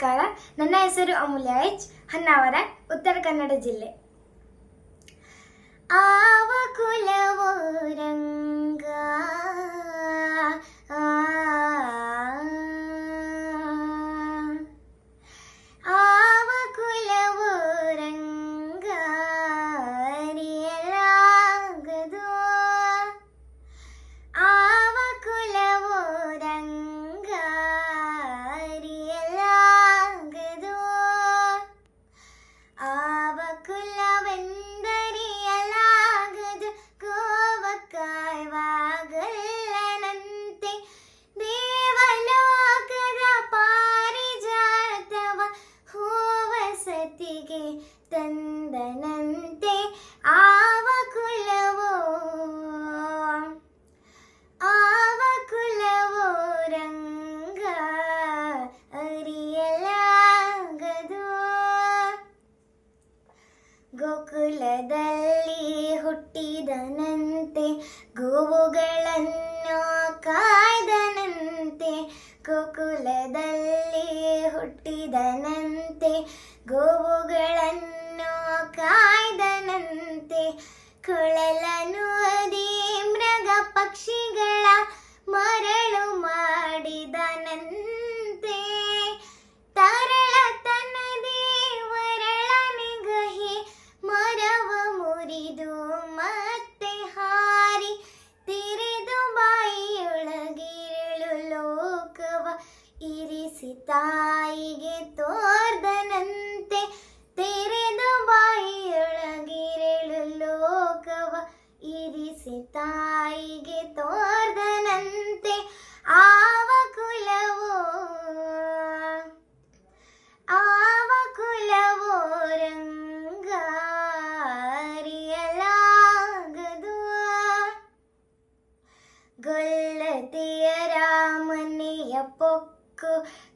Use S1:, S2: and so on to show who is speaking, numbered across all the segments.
S1: ನಮಸ್ಕಾರ ನನ್ನ ಹೆಸರು ಅಮೂಲ್ಯ ಎಚ್ ಹೊನ್ನಾವರ ಉತ್ತರ ಕನ್ನಡ ಜಿಲ್ಲೆ ಆವ ಕುಲವೋ ತಂದನಂತೆ ಆವ ಕುಲವೋ? ಆವ ಕುಲವೋ ರಂಗ ಅರಿಯಲಾಗದು? ಗೋಕುಲದಲ್ಲಿ ಹುಟ್ಟಿದನಂತೆ ಗೋವುಗಳನ್ನು ಕಾಯ್ದನಂತೆ ಗೋಕುಲದಲ್ಲಿ ಹುಟ್ಟಿದನಂತೆ ಗೋವುಗಳನ್ನು ಕಾಯ್ದನಂತೆ ಕೊಳಲನು ಅದೇ ಮೃಗ ಪಕ್ಷಿಗಳ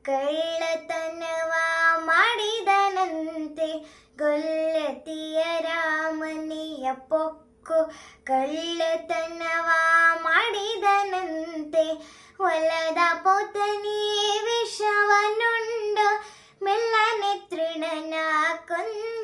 S1: ಕಳ್ಳತನವ ಮಾಡಿದನಂತೆ. ಗೊಲ್ಲತಿಯ ರಾಮನೆಯ ಪೊಕ್ಕು ಕಳ್ಳತನವ ಮಾಡಿದನಂತೆ. ಹೊಲದ ಪೋತನಿ ವಿಷವನುಂಡು ಮೆಲ್ಲನೆ ತೃಣನ ಕೊಂದನಂತೆ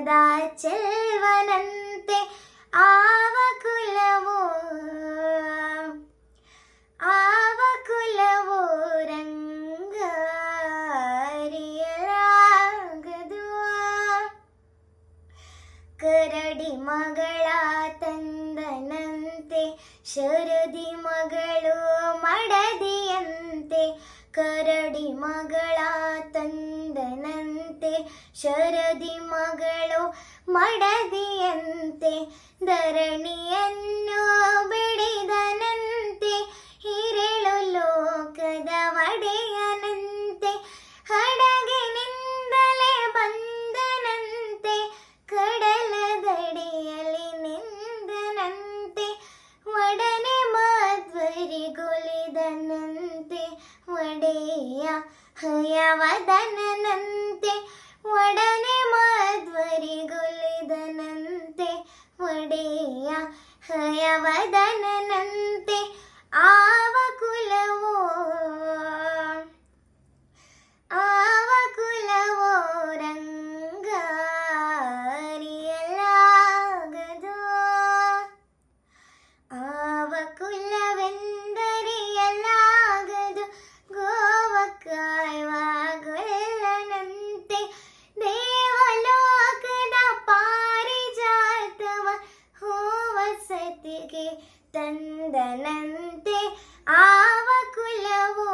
S1: ಮುಖದ ಚೆಲ್ವನಂತೆ ಆವ ಕುಲವೋ ಆವ ಕುಲವೋ ರಂಗ ಅರಿಯಲಾಗದು ಕರಡಿ ಮಗಳ ತಂದನಂತೆ ಶರದಿ ಮಗಳು ಮಡದಿಯಂತೆ ತಂದನಂತೆ ಶರದಿ ಮಗಳು ಮಡದಿಯಂತೆ ಧರಣಿಯನ್ನು ತಂದನಂತೆ ಆವಕುಲವೋ